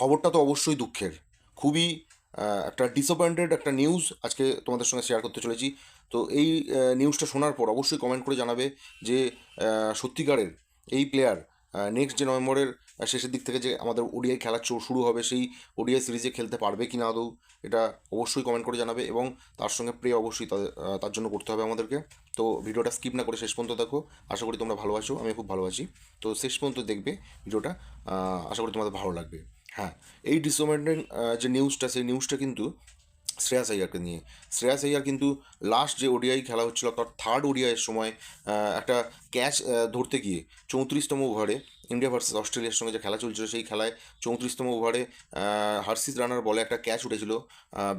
খবরটা তো অবশ্যই দুঃখের। খুবই একটা ডিসঅ্যাপয়েন্টেড একটা নিউজ আজকে তোমাদের সঙ্গে শেয়ার করতে চলেছি। তো এই নিউজটা শোনার পর অবশ্যই কমেন্ট করে জানাবে যে সত্যিকারের এই প্লেয়ার নেক্সট যে নভেম্বরের শেষের দিক থেকে যে আমাদের ওডিআই খেলা শুরু হবে, সেই ওডিআই সিরিজে খেলতে পারবে কি না আদৌ, এটা অবশ্যই কমেন্ট করে জানাবে এবং তার সঙ্গে প্রে অবশ্যই তার জন্য করতে হবে আমাদেরকে। তো ভিডিওটা স্কিপ না করে শেষ পর্যন্ত দেখো। আশা করি তোমরা ভালোবাসো আমি খুব ভালোবাসি তো শেষ পর্যন্ত দেখবে ভিডিওটা আশা করি তোমাদের ভালো লাগবে। হ্যাঁ এই ডিসঅ্যাপয়েন্টেড যে নিউজটা সেই নিউজটা কিন্তু শ্রেয়াস আইয়ারকে নিয়ে। শ্রেয়াস আইয়ার কিন্তু লাস্ট যে ওডিআই খেলা হচ্ছিল, অর্থাৎ থার্ড ওডিআইয়ের সময় একটা ক্যাচ ধরতে গিয়ে চৌত্রিশতম ওভারে ইন্ডিয়া ভার্সেস অস্ট্রেলিয়ার সঙ্গে যে খেলা চলছিল সেই খেলায় চৌত্রিশতম ওভারে হার্সিস রানার বলে একটা ক্যাচ উঠেছিল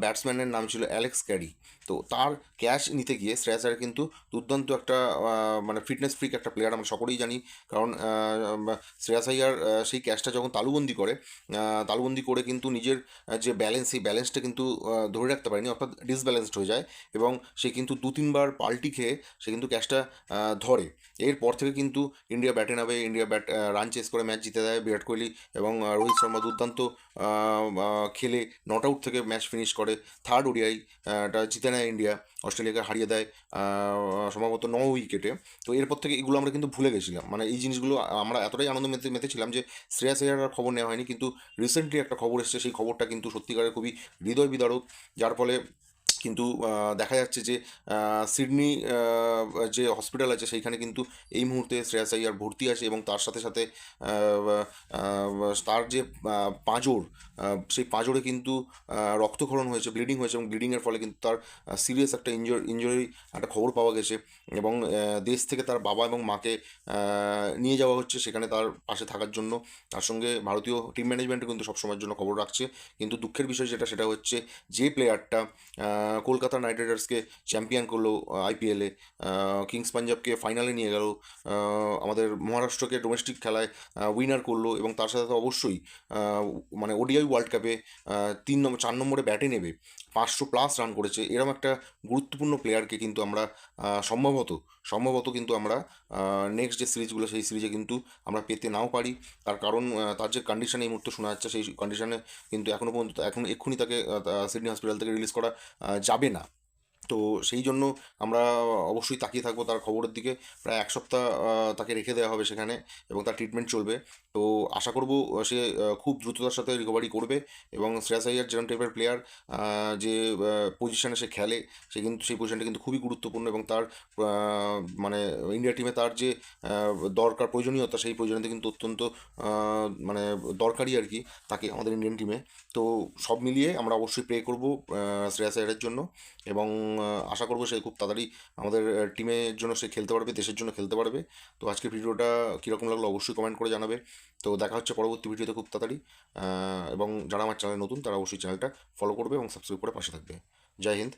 ব্যাটসম্যানের নাম ছিল অ্যালেক্স ক্যারি। তো তার ক্যাচ নিতে গিয়ে শ্রেয়াস আইয়ার কিন্তু দুর্দান্ত একটা মানে ফিটনেস ফ্রিক একটা প্লেয়ার আমরা সকলেই জানি। কারণ আহ, শ্রেয়াস আইয়ার সেই ক্যাচটা যখন তালুবন্দি করে তালুবন্দি করে কিন্তু নিজের যে ব্যালেন্স সেই ব্যালেন্সটা কিন্তু ধরে রাখতে পারেনি অর্থাৎ ডিসব্যালেন্সড হয়ে যায় এবং সে কিন্তু দু তিনবার পাল্টি খেয়ে সে কিন্তু ক্যাচটা ধরে। এরপর থেকে কিন্তু ইন্ডিয়া ব্যাটে নামে ইন্ডিয়া ব্যাট রান চেস করে ম্যাচ জিতে দেয় বিরাট কোহলি এবং রোহিত শর্মা দুর্দান্ত খেলে নট আউট থেকে ম্যাচ ফিনিশ করে। থার্ড ওডিআই টা জিতে নেয় ইন্ডিয়া। অস্ট্রেলিয়াকে হারিয়ে দেয় সম্ভবত ন উইকেটে। তো এরপর থেকে এগুলো আমরা কিন্তু ভুলে গেছিলাম। মানে এই জিনিসগুলো আমরা এতটাই আনন্দ মেতে, মেতেছিলাম যে শ্রেয়াস আর খবর নেওয়া হয়নি। কিন্তু রিসেন্টলি একটা খবর এসেছে, সেই খবরটা কিন্তু সত্যিকারের খুবই হৃদয় বিদারক যার ফলে কিন্তু দেখা যাচ্ছে যে সিডনি যে হসপিটাল আছে সেইখানে কিন্তু এই মুহূর্তে শ্রেয়াস আইয়ার ভর্তি আছে এবং তার সাথে সাথে তার যে পাঁজর সেই পাঁজরে কিন্তু রক্তক্ষরণ হয়েছে, ব্লিডিং হয়েছে এবং ব্লিডিংয়ের ফলে কিন্তু তার সিরিয়াস একটা ইঞ্জুর ইঞ্জুরি একটা খবর পাওয়া গেছে এবং দেশ থেকে তার বাবা এবং মাকে নিয়ে যাওয়া হচ্ছে সেখানে তার পাশে থাকার জন্য। তার সঙ্গে ভারতীয় টিম ম্যানেজমেন্টও কিন্তু সবসময়ের জন্য খবর রাখছে। কিন্তু দুঃখের বিষয় যেটা, সেটা হচ্ছে যে প্লেয়ারটা কলকাতা নাইট রাইডার্সকে চ্যাম্পিয়ন করল আইপিএলে কিংস পাঞ্জাবকে ফাইনালে নিয়ে গেল। আমাদের মহারাষ্ট্রকে ডোমেস্টিক খেলায় উইনার করল এবং তার সাথে অবশ্যই মানে ওডিআই ওয়ার্ল্ড কাপে তিন নম্বর, চার নম্বরে ব্যাটে নেবে। পাঁচশো প্লাস রান করেছে। এরম একটা গুরুত্বপূর্ণ প্লেয়ারকে কিন্তু আমরা সম্ভবত সম্ভবত কিন্তু আমরা নেক্সট যে সিরিজগুলো সেই সিরিজে কিন্তু আমরা পেতে নাও পারি। তার কারণ তার যে কন্ডিশন এই মুহূর্তে শোনা যাচ্ছে, সেই কন্ডিশনে কিন্তু এখনও পর্যন্ত, এখন এক্ষুনি তাকে সিডনি হসপিটাল থেকে রিলিজ করা যাবে না। তো সেই জন্য আমরা অবশ্যই তাকিয়ে থাকব তার খবরের দিকে। প্রায় এক সপ্তাহ তাকে রেখে দেওয়া হবে সেখানে এবং তার ট্রিটমেন্ট চলবে। তো আশা করব সে খুব দ্রুততার সাথে রিকভারি করবে এবং শ্রেয়াস আইয়ার যেরকম টাইপের প্লেয়ার যে পজিশানে সে খেলে, সে কিন্তু, সেই পজিশনটা কিন্তু খুবই গুরুত্বপূর্ণ এবং তার মানে ইন্ডিয়া টিমে তার যে দরকার, প্রয়োজনীয়তা, সেই প্রয়োজনীয়তা কিন্তু অত্যন্ত মানে দরকারি আর কি তাকে আমাদের ইন্ডিয়ান টিমে তো সব মিলিয়ে আমরা অবশ্যই প্রে করব শ্রেয়াস আইয়ারের জন্য এবং আশা করব সে খুব তাড়াতাড়ি আমাদের টিমের জন্য সে খেলতে পারবে, দেশের জন্য খেলতে পারবে। তো আজকের ভিডিওটা কীরকম লাগল অবশ্যই কমেন্ট করে জানাবে। তো দেখা হচ্ছে পরবর্তী ভিডিওতে খুব তাড়াতাড়ি। এবং যারা আমার চ্যানেল নতুন, তারা অবশ্যই চ্যানেলটা ফলো করবে এবং সাবস্ক্রাইব করে পাশে থাকবে। জয় হিন্দ।